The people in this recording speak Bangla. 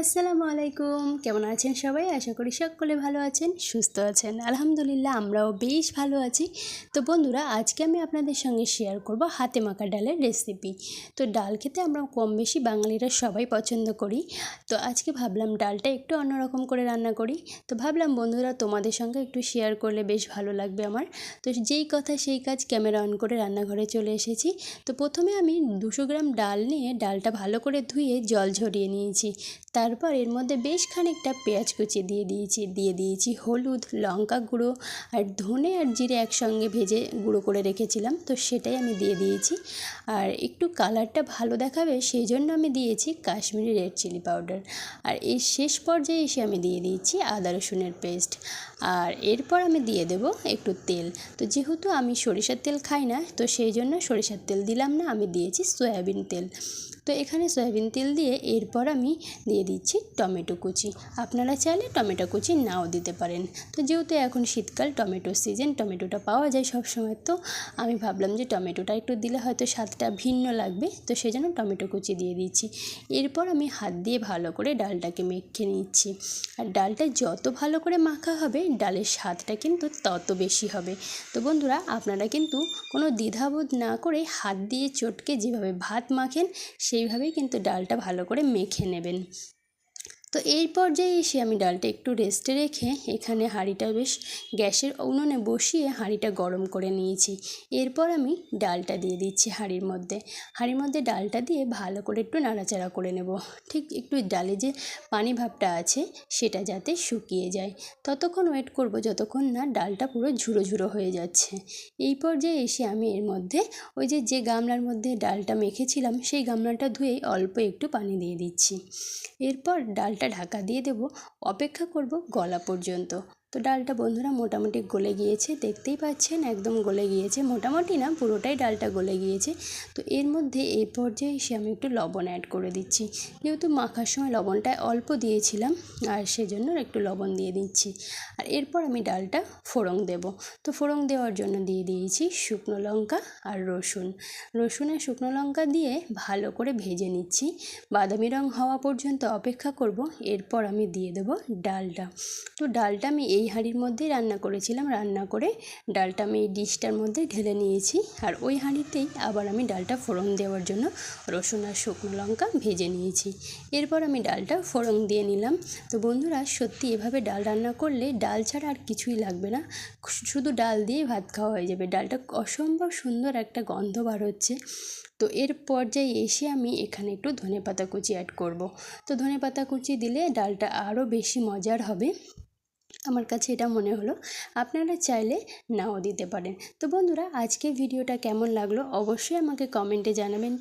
আসসালামু আলাইকুম কেমন আছেন সবাই? আশা করি সকলে ভালো আছেন, সুস্থ আছেন। আলহামদুলিল্লাহ আমরাও বেশ ভালো আছি। তো বন্ধুরা, আজকে আমি আপনাদের সঙ্গে শেয়ার করব হাতে মাখা ডালের রেসিপি তো ডাল খেতে আমরা কম বেশি বাঙালিরা সবাই পছন্দ করি। তো আজকে ভাবলাম ডালটা একটু অন্যরকম করে রান্না করি। তো ভাবলাম, বন্ধুরা, তোমাদের সঙ্গে একটু শেয়ার করলে বেশ ভালো লাগবে আমার। তো যেই কথা সেই কাজ ক্যামেরা অন করে রান্নাঘরে চলে এসেছি। তো প্রথমে আমি দুশো গ্রাম ডাল নিয়ে ডালটা ভালো করে ধুয়ে জল ঝরিয়ে নিয়েছি। তারপর এর মধ্যে বেশ খানিকটা পেঁয়াজ কুচি দিয়ে দিয়েছি দিয়ে দিয়েছি হলুদ, লঙ্কা গুঁড়ো আর ধনে আর জিরে একসঙ্গে ভেজে গুঁড়ো করে রেখেছিলাম। তো সেটাই আমি দিয়ে দিয়েছি। আর একটু কালারটা ভালো দেখাবে সেই জন্য আমি দিয়েছি কাশ্মীরি রেড চিলি পাউডার। আর এই শেষ পর্যায়ে এসে আমি দিয়ে দিয়েছি আদা রসুনের পেস্ট। আর এরপর আমি দিয়ে দেব একটু তেল। তো যেহেতু আমি সরিষার তেল খাই না, তো সেই জন্য সরিষার তেল দিলাম না, আমি দিয়েছি সয়াবিন তেল। তো এখানে সয়াবিন তেল দিয়ে এরপর আমি দিয়ে দিচ্ছি টমেটো কুচি। আপনারা চাইলে টমেটো কুচি নাও দিতে পারেন। তো যেহেতু এখন শীতকাল, টমেটো সিজন, টমেটোটা পাওয়া যায় সব সময় তো আমি ভাবলাম যে টমেটোটা একটু দিলে হয়তো স্বাদটা ভিন্ন লাগবে। তো সেই জন্য টমেটো কুচি দিয়ে দিচ্ছি। এরপর আমি হাত দিয়ে ভালো করে ডালটাকে মেখে নিচ্ছি। আর ডালটা যত ভালো করে মাখা হবে, ডালের স্বাদটা কিন্তু তত বেশি হবে। তো বন্ধুরা, আপনারা কিন্তু কোনো দ্বিধাবোধ না করে হাত দিয়ে চটকে যেভাবে ভাত মাখেন, সেইভাবেই কিন্তু ডালটা ভালো করে মেখে নেবেন। তো এই পর্যায়ে এসে আমি ডালটা একটু রেস্টে রেখে এখানে হাঁড়িটা বেশ গ্যাসের উনুনে বসিয়ে হাঁড়িটা গরম করে নিয়েছি। এরপর আমি ডালটা দিয়ে দিচ্ছি হাঁড়ির মধ্যে। হাঁড়ির মধ্যে ডালটা দিয়ে ভালো করে একটু নাড়াচাড়া করে নেব। ঠিক একটু ডালে যে পানি ভাবটা আছে সেটা যাতে শুকিয়ে যায়। ততক্ষণ ওয়েট করব যতক্ষণ না ডালটা পুরো ঝুড়ো ঝুড়ো হয়ে যাচ্ছে। এই পর্যায়ে এসে আমি এর মধ্যে ওই যে যে গামলার মধ্যে ডালটা মেখেছিলাম সেই গামলাটা ধুয়ে অল্প একটু পানি দিয়ে দিচ্ছি। এরপর ডালটা ঢাকা দিয়ে দেব। অপেক্ষা করব গলা পর্যন্ত। তো ডালটা বন্ধুরা মোটামুটি গলে গিয়েছে, দেখতেই পাচ্ছেন একদম গলে গিয়েছে। মোটামুটি না, পুরোটাই ডালটা গলে গিয়েছে। তো এর মধ্যে এই পর্যায়ে এসে আমি একটু লবণ অ্যাড করে দিচ্ছি। যেহেতু মাখার সময় লবণটা অল্প দিয়েছিলাম, আর সেজন্য একটু লবণ দিয়ে দিচ্ছি। আর এরপর আমি ডালটা ফোড়ং দেব। তো ফোড়ং দেওয়ার জন্য দিয়ে দিয়েছি শুকনো লঙ্কা আর রসুন। রসুন আর শুকনো লঙ্কা দিয়ে ভালো করে ভেজে নিচ্ছি। বাদামি রং হওয়া পর্যন্ত অপেক্ষা করব, এরপর আমি দিয়ে দেব ডালটা। তো ডালটা আমি এই এই হাঁড়ির মধ্যেই রান্না করেছিলাম। রান্না করে ডালটা আমি এই ডিশটার মধ্যে ঢেলে নিয়েছি। আর ওই হাঁড়িতেই আবার আমি ডালটা ফোড়ন দেওয়ার জন্য রসুন আর শুকনো লঙ্কা ভেজে নিয়েছি। এরপর আমি ডালটা ফোড়ন দিয়ে নিলাম। তো বন্ধুরা, সত্যি এভাবে ডাল রান্না করলে ডাল ছাড়া আর কিছুই লাগবে না। শুধু ডাল দিয়ে ভাত খাওয়া হয়ে যাবে। ডালটা অসম্ভব সুন্দর একটা গন্ধ বার হচ্ছে। তো এর পর্যায়ে এসে আমি এখানে একটু ধনে পাতা কুচি অ্যাড করব। তো ধনে পাতা কুচি দিলে ডালটা আরও বেশি মজার হবে। আমার কাছে এটা মনে হলো, আপনারা চাইলে নাও দিতে পারেন। তো বন্ধুরা আজকে ভিডিওটা কেমন লাগল অবশ্যই আমাকে কমেন্টে জানাবেন।